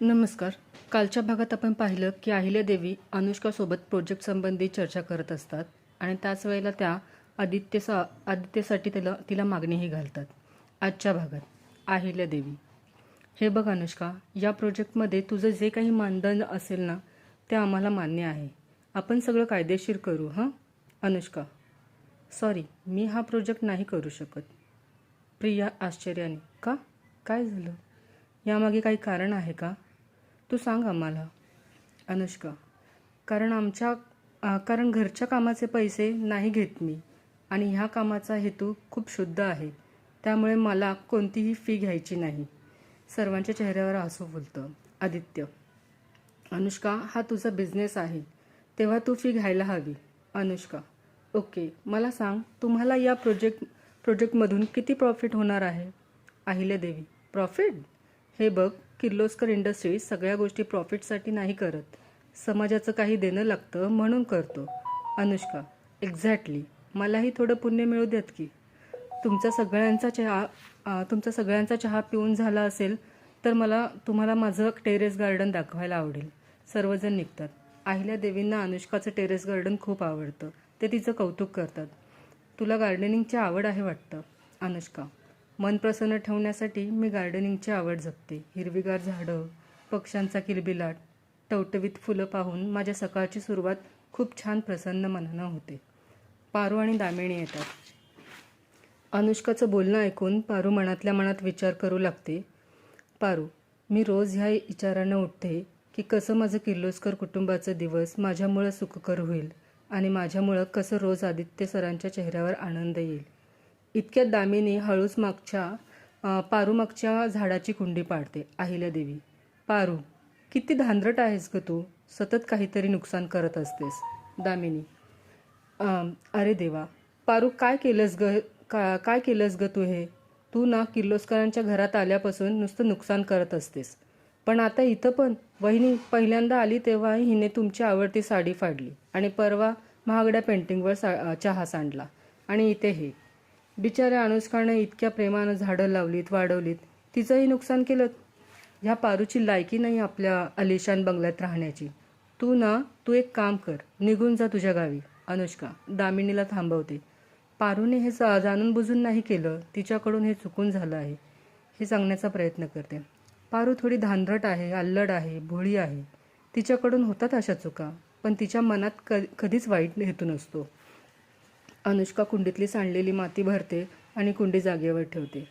नमस्कार. कालच्या भागात आपण पाहिलं की अहिल्यादेवी अनुष्कासोबत प्रोजेक्ट संबंधी चर्चा करत असतात आणि त्याच वेळेला त्या आदित्यसा आदित्यसाठी तिला तिला मागणीही घालतात. आजच्या भागात अहिल्यादेवी हे बघ अनुष्का या प्रोजेक्टमध्ये तुझं जे काही मानदंड असेल ना ते आम्हाला मान्य आहे. आपण सगळं कायदेशीर करू हां? अनुष्का. सॉरी मी हा प्रोजेक्ट नाही करू शकत. प्रिया आश्चर्याने का? काय झालं? यामागे काही कारण आहे का? तू सांग आम्हाला अनुष्का. कारण आमच्या कारण घरच्या कामाचे पैसे नाही घेत मी. आणि ह्या कामाचा हेतू खूप शुद्ध आहे. त्यामुळे मला कोणतीही फी घ्यायची नाही. सर्वांच्या चेहऱ्यावर हसू फुलतं. आदित्य. अनुष्का हा तुझा बिझनेस आहे. तेव्हा तू फी घ्यायला हवी. अनुष्का. ओके मला सांग तुम्हाला या प्रोजेक्ट प्रोजेक्टमधून किती प्रॉफिट होणार आहे? अहिल्यादेवी. प्रॉफिट हे बघ. किर्लोस्कर इंडस्ट्रीज सगळ्या गोष्टी प्रॉफिटसाठी नाही करत. समाजाचं काही देणं लागतं म्हणून करतो. अनुष्का एक्झॅक्टली मलाही थोडं पुण्य मिळू देत की. तुमचा सगळ्यांचा चहा तुमचा सगळ्यांचा चहा पिऊन झाला असेल तर मला तुम्हाला माझं टेरेस गार्डन दाखवायला आवडेल. सर्वजण निघतात. अहिल्या देवींना अनुष्काचं टेरेस गार्डन खूप आवडतं. ते तिचं कौतुक करतात. तुला गार्डनिंगची आवड आहे वाटतं अनुष्का. मन प्रसन्न ठेवण्यासाठी मी गार्डनिंगची आवड जपते. हिरवीगार झाडं पक्ष्यांचा किलबिलाट टवटवीत फुलं पाहून माझ्या सकाळची सुरुवात खूप छान प्रसन्न मनानं होते. पारू आणि दामिणी येतात. अनुष्काचं बोलणं ऐकून पारू मनातल्या मनात विचार करू लागते पारू मी रोज ह्या विचारानं उठते की कसं माझं किर्लोस्कर कुटुंबाचा दिवस माझ्यामुळं सुखकर होईल आणि माझ्यामुळं कसं रोज आदित्य सरांच्या चेहऱ्यावर आनंद येईल. इतक्यात दामिनी हळूच मागच्या पारूमागच्या पारू मागच्या झाडाची कुंडी पाडते अहिल्यादेवी पारू किती धांदरट आहेस ग तू. सतत काहीतरी नुकसान करत असतेस दामिनी. अरे देवा पारू काय केलंस ग का काय केलंस ग तू हे? तू ना किर्लोस्करांच्या घरात आल्यापासून नुसतं नुकसान करत असतेस. पण आता इथं पण वहिनी पहिल्यांदा आली तेव्हा हिने तुमची आवडती साडी फाडली आणि परवा महागड्या पेंटिंगवर सा चहा सांडला आणि इथे हे बिचाऱ्या अनुष्कानं इतक्या प्रेमानं झाडं लावलीत वाढवलीत. तिचंही नुकसान केलं. ह्या पारूची लायकी नाही आपल्या अलिशान बंगल्यात राहण्याची. तू ना तू एक काम कर. निघून जा तुझ्या गावी. अनुष्का दामिनीला थांबवते. पारूने हे जाणून बुजून नाही केलं. तिच्याकडून हे चुकून झालं आहे. हे सांगण्याचा प्रयत्न करते. पारू थोडी धानरट आहे अल्लड आहे भोळी आहे. तिच्याकडून होतात अशा चुका पण तिच्या मनात क कधीच वाईट हेतू नसतो. अनुष्का कुंडीतली सांडलेली माती भरते आणि कुंडी जागेवर ठेवते.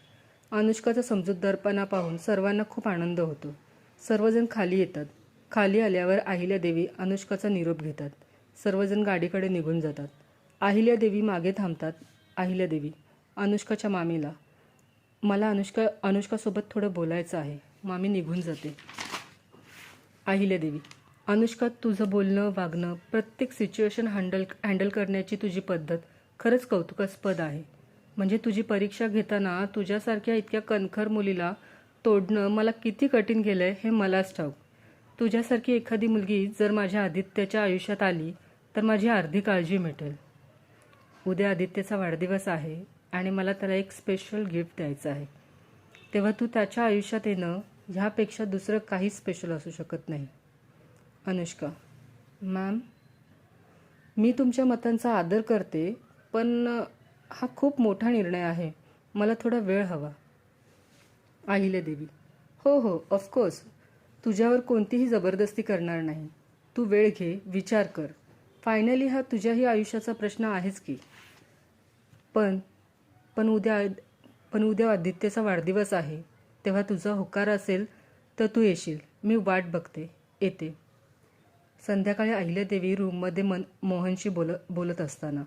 अनुष्काचा समजूतदारपणा पाहून सर्वांना खूप आनंद होतो. सर्वजण खाली येतात. खाली आल्यावर अहिल्यादेवी अनुष्काचा निरोप घेतात. सर्वजण गाडीकडे निघून जातात. अहिल्यादेवी मागे थांबतात. अहिल्यादेवी अनुष्काच्या मामीला. मला अनुष्का अनुष्कासोबत थोडं बोलायचं आहे. मामी निघून जाते. अहिल्यादेवी अनुष्का तुझं बोलणं वागणं प्रत्येक सिच्युएशन हँडल हँडल करण्याची तुझी पद्धत खरंच कौतुकास्पद आहे. म्हणजे तुझी परीक्षा घेताना तुझ्यासारख्या इतक्या कणखर मुलीला तोडणं मला किती कठीण गेलं आहे हे मलाच ठाऊक. तुझ्यासारखी एखादी मुलगी जर माझ्या आदित्याच्या आयुष्यात आली तर माझी अर्धी काळजी मिटेल. उद्या आदित्यचा वाढदिवस आहे आणि मला त्याला एक स्पेशल गिफ्ट द्यायचं आहे. तेव्हा तू त्याच्या आयुष्यात येणं ह्यापेक्षा दुसरं काही स्पेशल असू शकत नाही. अनुष्का मॅम मी तुमच्या मतांचा आदर करते पण हा खूप मोठा निर्णय आहे. मला थोडा वेळ हवा. देवी. हो हो ऑफकोर्स तुझ्यावर कोणतीही जबरदस्ती करणार नाही. तू वेळ घे विचार कर. फायनली हा तुझ्याही आयुष्याचा प्रश्न आहेच की. पण पण उद्या पण उद्या आदित्यचा वाढदिवस आहे. तेव्हा तुझा होकार असेल तर तू येशील. मी वाट बघते येते. संध्याकाळी अहिल्यादेवी रूममध्ये मन मोहनशी बोल बोलत असताना.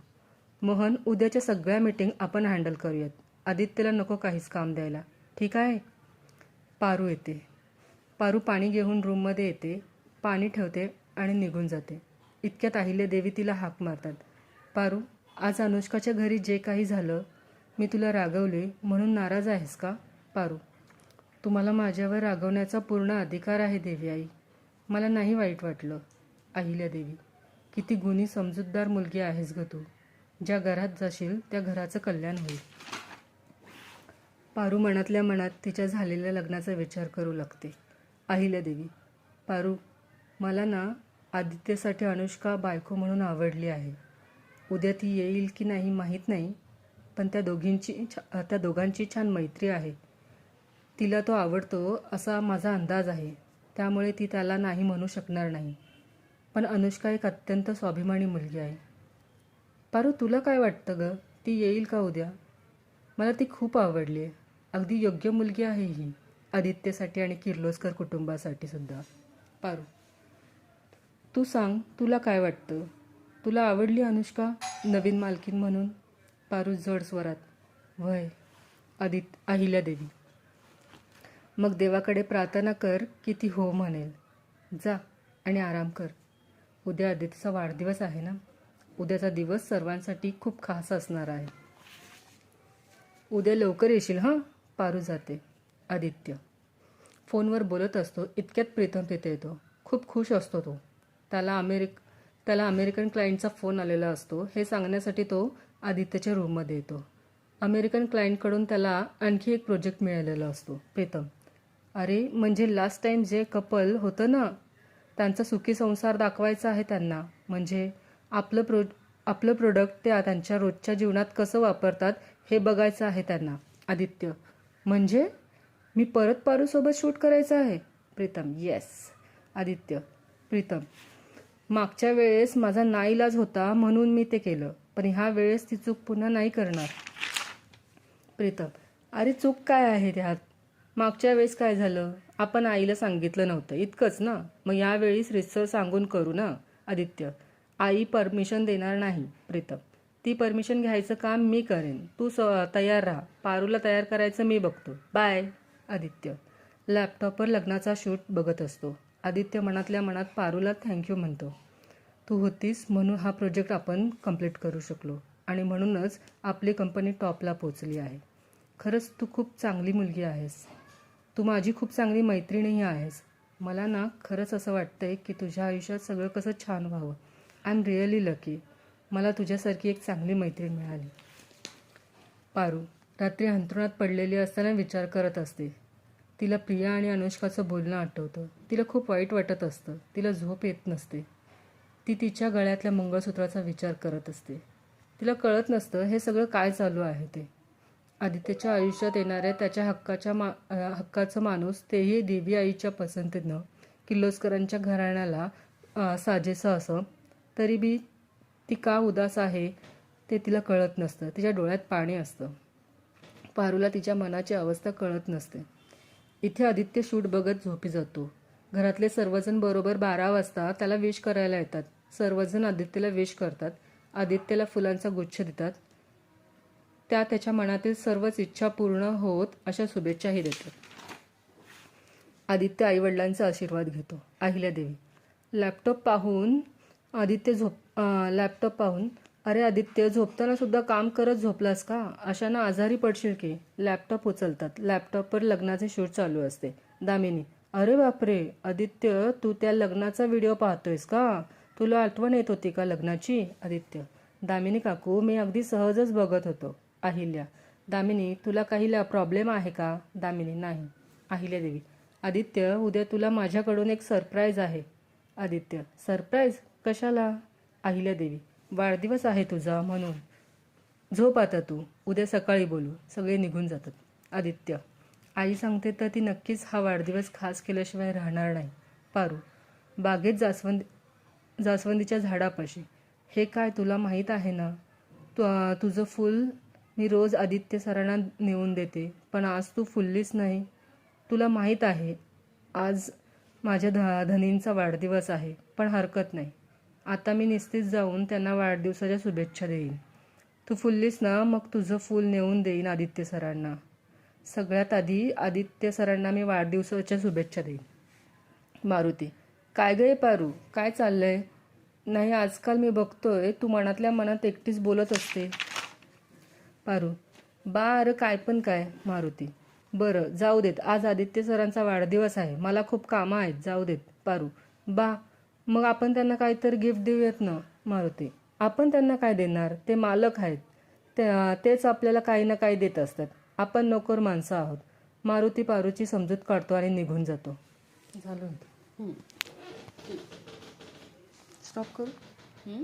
मोहन उद्याच्या सगळ्या मीटिंग आपण हँडल करूयात. आदित्यला नको काहीच काम द्यायला. ठीक आहे? पारू येते. पारू पाणी घेऊन रूममध्ये येते. पाणी ठेवते आणि निघून जाते. इतक्यात अहिल्यादेवी तिला हाक मारतात. पारू आज अनुष्काच्या घरी जे काही झालं मी तुला रागवले म्हणून नाराज आहेस का? पारू तुम्हाला माझ्यावर रागवण्याचा पूर्ण अधिकार आहे देवी आई. मला नाही वाईट वाटलं. अहिल्यादेवी किती गुणी समजूतदार मुलगी आहेस ग तू. ज्या घरात जाशील त्या घराचं कल्याण होईल. पारू मनातल्या मनात तिच्या झालेल्या लग्नाचा विचार करू लागते. अहिल्यादेवी पारू मला ना आदित्यसाठी अनुष्का बायको म्हणून आवडली आहे. उद्या ती येईल की नाही माहीत नाही पण त्या दोघींची छा त्या दोघांची छान मैत्री आहे. तिला तो आवडतो असा माझा अंदाज आहे. त्यामुळे ती त्याला नाही म्हणू शकणार नाही. पण अनुष्का एक अत्यंत स्वाभिमानी मुलगी आहे. पारू तुला काय वाटतं ग? ती येईल का उद्या? मला ती खूप आवडली आहे. अगदी योग्य मुलगी आहे ही. आदित्यसाठी आणि किर्लोस्कर कुटुंबासाठी सुद्धा. पारू तू सांग तुला काय वाटतं? तुला आवडली अनुष्का? नवीन मालकीन म्हणून? पारू जड स्वरात. वय आदित अहिल्यादेवी मग देवाकडे प्रार्थना कर की ती हो म्हणेल. जा आणि आराम कर. उद्या आदित्यचा वाढदिवस आहे ना? उद्याचा दिवस सर्वांसाठी खूप खास असणार आहे. उद्या लवकर येशील हां? पारू जाते. आदित्य. फोनवर बोलत असतो इतक्यात प्रीतम तिथे येतो. खूप खुश असतो तो. त्याला अमेरिक त्याला अमेरिकन क्लायंटचा फोन आलेला असतो. हे सांगण्यासाठी तो आदित्यच्या रूममध्ये येतो. अमेरिकन क्लायंटकडून त्याला आणखी एक प्रोजेक्ट मिळालेला असतो. प्रीतम. अरे म्हणजे लास्ट टाइम जे कपल होतं ना त्यांचा सुखी संसार दाखवायचा आहे त्यांना. म्हणजे आपलं प्रो आपलं प्रोडक्ट त्या त्यांच्या रोजच्या जीवनात कसं वापरतात हे बघायचं आहे त्यांना. आदित्य म्हणजे मी परत पारूसोबत शूट करायचं आहे? प्रीतम येस आदित्य प्रीतम मागच्या वेळेस माझा नाईलाज होता म्हणून मी ते केलं पण ह्या वेळेस ती चूक पुन्हा नाही करणार. प्रीतम अरे चूक काय आहे त्यात? मागच्या वेळेस काय झालं? आपण आईला सांगितलं नव्हतं. इतकंच ना? मग यावेळीस रिसर सांगून करू ना? आदित्य आई परमिशन देणार नाही प्रीतम. ती परमिशन घ्यायचं काम मी करेन. तू स तयार राहा. पारूला तयार करायचं मी बघतो. बाय आदित्य. लॅपटॉपवर लग्नाचा शूट बघत असतो. आदित्य मनातल्या मनात पारूला थँक्यू म्हणतो. तू होतीस म्हणून हा प्रोजेक्ट आपण कंप्लीट करू शकलो आणि म्हणूनच आपली कंपनी टॉपला पोचली आहे. खरंच तू खूप चांगली मुलगी आहेस. तू माझी खूप चांगली मैत्रिणीही आहेस. मला ना खरंच असं वाटतंय की तुझ्या आयुष्यात सगळं कसं छान व्हावं. आय एम रिअली लकी मला तुझ्यासारखी एक चांगली मैत्रीण मिळाली. पारू रात्री अंथरुणात पडलेली असताना विचार करत असते. तिला प्रिया आणि अनुष्काचं बोलणं आठवतं. तिला खूप वाईट वाटत असतं. तिला झोप येत नसते. ती तिच्या गळ्यातल्या मंगळसूत्राचा विचार करत असते. तिला कळत नसतं हे सगळं काय चालू आहे ते. आदित्यच्या आयुष्यात येणाऱ्या त्याच्या हक्काच्या मा हक्काचं माणूस तेही देवी आईच्या पसंतीनं किर्लोस्करांच्या घराण्याला साजेसं असं तरी बी ती का उदास आहे ते तिला कळत नसतं. तिच्या डोळ्यात पाणी असतं. पारूला तिच्या मनाची अवस्था कळत नसते. इथे आदित्य शूट बघत झोपी जातो. घरातले सर्वजण बरोबर बारा वाजता त्याला विश करायला येतात. सर्वजण आदित्यला विश करतात. आदित्यला फुलांचा गुच्छ देतात. त्या त्याच्या मनातील सर्वच इच्छा पूर्ण होत अशा शुभेच्छाही देतात. आदित्य आईवडिलांचा आशीर्वाद घेतो. अहिल्यादेवी लॅपटॉप पाहून आदित्य झोप लॅपटॉप पाहून अरे आदित्य झोपताना सुद्धा काम करत झोपलास का? अशानं आजारी पडशील की? लॅपटॉप उचलतात. लॅपटॉपवर लग्नाचे शूट चालू असते. दामिनी अरे बापरे आदित्य तू त्या लग्नाचा व्हिडिओ पाहतोयस का? तुला आठवण येत होती का लग्नाची? आदित्य दामिनी काकू मी अगदी सहजच बघत होतो. अहिल्या दामिनी तुला काही प्रॉब्लेम आहे का? दामिनी नाही. अहिल्या देवी आदित्य उद्या तुला माझ्याकडून एक सरप्राईज आहे. आदित्य सरप्राईज कशाला? अहिल्या देवी वाढदिवस आहे तुझा म्हणून. झोप आता तू उद्या सकाळी बोलू सगळे निघून जातात. आदित्य आई सांगते तर ती नक्कीच हा वाढदिवस खास केल्याशिवाय राहणार नाही. पारू बागेत जास्वंद जास्वंदीच्या झाडापाशी. हे काय तुला माहीत आहे ना? तु तुझं फूल मी रोज आदित्य सरांना नेऊन देते पण आज तू फुललीच नाही. तुला माहीत आहे आज माझ्या ध धनींचा वाढदिवस आहे पण हरकत नाही. आता मी निस्तीच जाऊन त्यांना वाढदिवसाच्या शुभेच्छा देईन. तू फुललीस ना मग तुझं फूल नेऊन देईन आदित्य सरांना. सगळ्यात आधी आदित्य सरांना मी वाढदिवसाच्या शुभेच्छा देईन. मारुती काय गे पारू? काय चाललंय? नाही आजकाल मी बघतोय तू मनातल्या मनात एकटीच बोलत असते. पारू बा अरे काय पण काय मारुती. बरं जाऊ देत. आज आदित्य सरांचा वाढदिवस आहे. मला खूप कामं आहेत. जाऊ देत. पारू बा मग आपण त्यांना काहीतरी गिफ्ट देऊयात ना मारुती. आपण त्यांना काय देणार? ते मालक आहेत. ते तेच आपल्याला काही ना काही देत असतात. आपण नोकर माणसं आहोत. मारुती पारूची समजूत काढतो आणि निघून जातो. झालं. स्टॉप करू.